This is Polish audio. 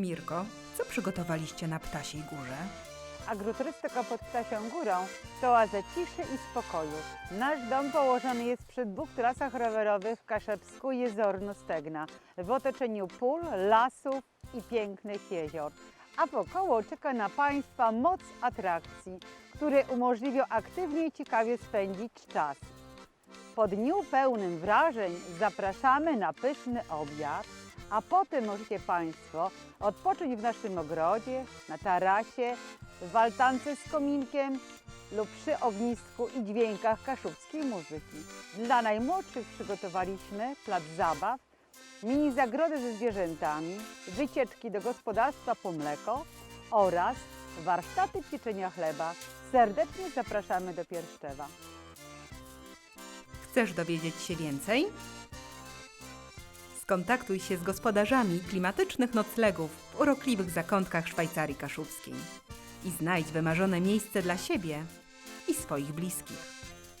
Mirko, co przygotowaliście na Ptasiej Górze? Agroturystyka pod Ptasią Górą to oaza ciszy i spokoju. Nasz dom położony jest przy dwóch trasach rowerowych w Kaszebsku i Jezornu Stegna, w otoczeniu pól, lasów i pięknych jezior. A wokoło czeka na Państwa moc atrakcji, które umożliwią aktywnie i ciekawie spędzić czas. Po dniu pełnym wrażeń zapraszamy na pyszny obiad, a potem możecie Państwo odpocząć w naszym ogrodzie, na tarasie, w altance z kominkiem lub przy ognisku i dźwiękach kaszubskiej muzyki. Dla najmłodszych przygotowaliśmy plac zabaw, mini zagrodę ze zwierzętami, wycieczki do gospodarstwa po mleko oraz warsztaty pieczenia chleba. Serdecznie zapraszamy do Pierszczewa. Chcesz dowiedzieć się więcej? Skontaktuj się z gospodarzami klimatycznych noclegów w urokliwych zakątkach Szwajcarii Kaszubskiej i znajdź wymarzone miejsce dla siebie i swoich bliskich.